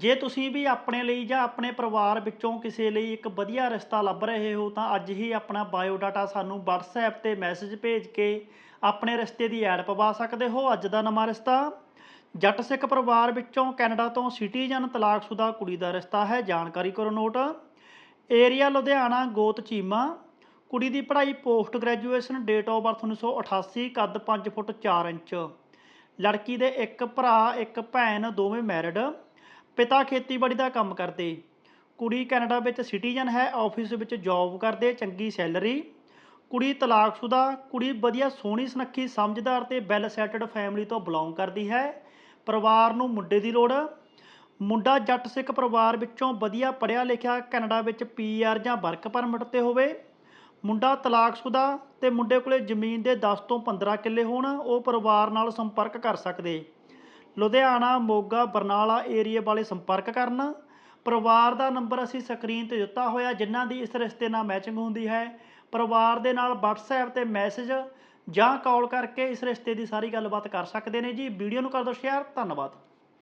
ਜੇ ਤੁਸੀਂ ਵੀ ਆਪਣੇ ਲਈ ਜਾਂ ਆਪਣੇ ਪਰਿਵਾਰ ਵਿੱਚੋਂ ਕਿਸੇ ਲਈ ਇੱਕ ਵਧੀਆ ਰਿਸ਼ਤਾ ਲੱਭ ਰਹੇ ਹੋ, ਤਾਂ ਅੱਜ ਹੀ ਆਪਣਾ ਬਾਇਓਡਾਟਾ ਸਾਨੂੰ WhatsApp ਤੇ ਮੈਸੇਜ ਭੇਜ ਕੇ ਆਪਣੇ ਰਿਸ਼ਤੇ ਦੀ ਐਡ ਪਵਾ ਸਕਦੇ ਹੋ। ਅੱਜ ਦਾ ਨਵਾਂ ਰਿਸ਼ਤਾ ਜੱਟ ਸਿੱਖ ਪਰਿਵਾਰ ਵਿੱਚੋਂ ਕੈਨੇਡਾ ਤੋਂ ਸਿਟੀਜ਼ਨ ਤਲਾਕਸ਼ੁਦਾ ਕੁੜੀ ਦਾ ਰਿਸ਼ਤਾ ਹੈ। ਜਾਣਕਾਰੀ ਕਰੋ ਨੋਟ। ਏਰੀਆ ਲੁਧਿਆਣਾ, ਗੋਤ ਚੀਮਾ। ਕੁੜੀ ਦੀ ਪੜ੍ਹਾਈ post graduation date of birth 1988 ਕੱਦ 5 ਫੁੱਟ 4 ਇੰਚ। ਲੜਕੀ ਦੇ ਇੱਕ ਭਰਾ, ਇੱਕ ਭੈਣ, ਦੋਵੇਂ ਮੈਰਿਡ। ਪਿਤਾ ਖੇਤੀਬਾੜੀ ਦਾ ਕੰਮ ਕਰਦੇ। ਕੁੜੀ ਕੈਨੇਡਾ ਵਿੱਚ ਸਿਟੀਜ਼ਨ ਹੈ, ਆਫਿਸ ਵਿੱਚ ਜੌਬ ਕਰਦੇ, ਚੰਗੀ ਸੈਲਰੀ। ਕੁੜੀ ਤਲਾਕਸ਼ੁਦਾ ਕੁੜੀ ਵਧੀਆ ਸੋਹਣੀ ਸੁਨੱਖੀ ਸਮਝਦਾਰ ਤੇ ਵੈਲ ਸੈਟਲਡ ਫੈਮਿਲੀ ਤੋਂ ਬਿਲੋਂਗ ਕਰਦੀ ਹੈ। ਪਰਿਵਾਰ ਨੂੰ ਮੁੰਡੇ ਦੀ ਲੋੜ। ਮੁੰਡਾ ਜੱਟ ਸਿੱਖ ਪਰਿਵਾਰ ਵਿੱਚੋਂ ਵਧੀਆ ਪੜ੍ਹਿਆ ਲਿਖਿਆ ਕੈਨੇਡਾ ਵਿੱਚ ਪੀਆਰ ਜਾਂ ਵਰਕ ਪਰਮਿਟ ਤੇ ਹੋਵੇ। ਮੁੰਡਾ ਤਲਾਕਸ਼ੁਦਾ ਤੇ ਮੁੰਡੇ ਕੋਲੇ ਜ਼ਮੀਨ ਦੇ 10 ਤੋਂ 15 ਕਿੱਲੇ ਹੋਣ, ਉਹ ਪਰਿਵਾਰ ਨਾਲ ਸੰਪਰਕ ਕਰ ਸਕਦੇ। ਲੁਧਿਆਣਾ, ਮੋਗਾ, ਬਰਨਾਲਾ ਏਰੀਆ ਵਾਲੇ ਸੰਪਰਕ ਕਰਨ। ਪਰਿਵਾਰ ਦਾ ਨੰਬਰ ਅਸੀਂ ਸਕਰੀਨ ਤੇ ਦਿੱਤਾ ਹੋਇਆ, ਜਿਨ੍ਹਾਂ ਦੀ ਇਸ ਰਿਸ਼ਤੇ ਨਾਲ ਮੈਚਿੰਗ ਹੁੰਦੀ ਹੈ। ਪਰਿਵਾਰ ਦੇ ਨਾਲ WhatsApp ਤੇ ਮੈਸੇਜ ਜਾਂ ਕਾਲ ਕਰਕੇ ਇਸ ਰਿਸ਼ਤੇ ਦੀ ਸਾਰੀ ਗੱਲਬਾਤ ਕਰ ਸਕਦੇ ਨੇ ਜੀ। ਵੀਡੀਓ ਨੂੰ ਕਰ ਦਿਓ ਸ਼ੇਅਰ ਧੰਨਵਾਦ।